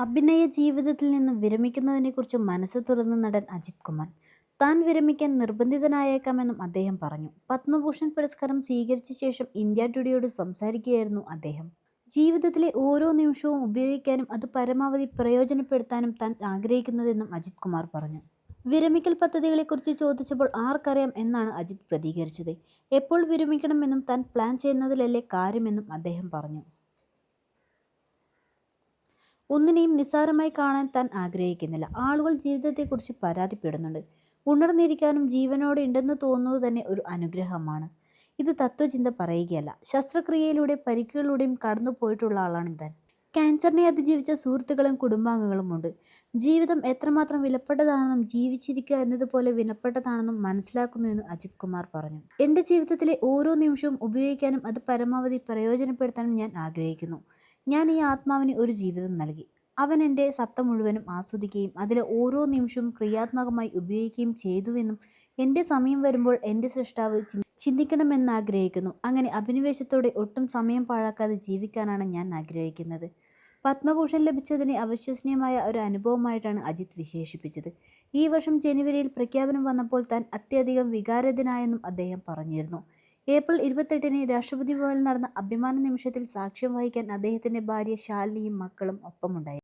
അഭിനയ ജീവിതത്തിൽ നിന്ന് വിരമിക്കുന്നതിനെക്കുറിച്ച് മനസ്സ് തുറന്ന നടൻ അജിത് കുമാർ. താൻ വിരമിക്കാൻ നിർബന്ധിതനായേക്കാമെന്നും അദ്ദേഹം പറഞ്ഞു. പത്മഭൂഷൺ പുരസ്കാരം സ്വീകരിച്ച ശേഷം ഇന്ത്യ ടുഡേയോട് സംസാരിക്കുകയായിരുന്നു അദ്ദേഹം. ജീവിതത്തിലെ ഓരോ നിമിഷവും ഉപയോഗിക്കാനും അത് പരമാവധി പ്രയോജനപ്പെടുത്താനും താൻ ആഗ്രഹിക്കുന്നതെന്നും അജിത് കുമാർ പറഞ്ഞു. വിരമിക്കൽ പദ്ധതികളെക്കുറിച്ച് ചോദിച്ചപ്പോൾ ആർക്കറിയാം എന്നാണ് അജിത് പ്രതികരിച്ചത്. എപ്പോൾ വിരമിക്കണമെന്നും താൻ പ്ലാൻ ചെയ്യുന്നതിലല്ലേ കാര്യമെന്നും അദ്ദേഹം പറഞ്ഞു. ഒന്നിനെയും നിസ്സാരമായി കാണാൻ താൻ ആഗ്രഹിക്കുന്നില്ല. ആളുകൾ ജീവിതത്തെക്കുറിച്ച് പരാതിപ്പെടുന്നുണ്ട്. ഉണർന്നിരിക്കാനും ജീവനോട് ഉണ്ടെന്ന് തോന്നുന്നത് തന്നെ ഒരു അനുഗ്രഹമാണ്. ഇത് തത്വചിന്ത പറയുകയല്ല. ശസ്ത്രക്രിയയിലൂടെ പരിക്കുകളിലൂടെയും കടന്നു പോയിട്ടുള്ള ആളാണ് താൻ ക്യാൻസറിനെ അതിജീവിച്ച സുഹൃത്തുക്കളും കുടുംബാംഗങ്ങളുമുണ്ട് ജീവിതം എത്രമാത്രം വിലപ്പെട്ടതാണെന്നും ജീവിച്ചിരിക്കുക എന്നതുപോലെ വിലപ്പെട്ടതാണെന്നും മനസ്സിലാക്കുന്നുവെന്ന് അജിത് കുമാർ പറഞ്ഞു. എന്റെ ജീവിതത്തിലെ ഓരോ നിമിഷവും ഉപയോഗിക്കാനും അത് പരമാവധി പ്രയോജനപ്പെടുത്താനും ഞാൻ ആഗ്രഹിക്കുന്നു. ഞാൻ ഈ ആത്മാവിന് ഒരു ജീവിതം നൽകി. അവൻ എന്റെ സത്ത മുഴുവനും ആസ്വദിക്കുകയും അതിലെ ഓരോ നിമിഷവും ക്രിയാത്മകമായി ഉപയോഗിക്കുകയും ചെയ്തുവെന്നും എന്റെ സമയം വരുമ്പോൾ എന്റെ സൃഷ്ടാവ് ചിന്തിക്കണമെന്ന് ആഗ്രഹിക്കുന്നു. അങ്ങനെ അഭിനിവേശത്തോടെ ഒട്ടും സമയം പാഴാക്കാതെ ജീവിക്കാനാണ് ഞാൻ ആഗ്രഹിക്കുന്നത്. പത്മഭൂഷൺ ലഭിച്ചതിനെ അവിശ്വസനീയമായ ഒരു അനുഭവമായിട്ടാണ് അജിത് വിശേഷിപ്പിച്ചത്. ഈ വർഷം ജനുവരിയിൽ പ്രഖ്യാപനം വന്നപ്പോൾ താൻ അത്യധികം വികാരതനായെന്നും അദ്ദേഹം പറഞ്ഞിരുന്നു. ഏപ്രിൽ ഇരുപത്തെട്ടിന് രാഷ്ട്രപതി ഭവനിൽ നടന്ന അഭിമാന നിമിഷത്തിൽ സാക്ഷ്യം വഹിക്കാൻ അദ്ദേഹത്തിന്റെ ഭാര്യ ശാലിനിയും മക്കളും ഒപ്പമുണ്ടായി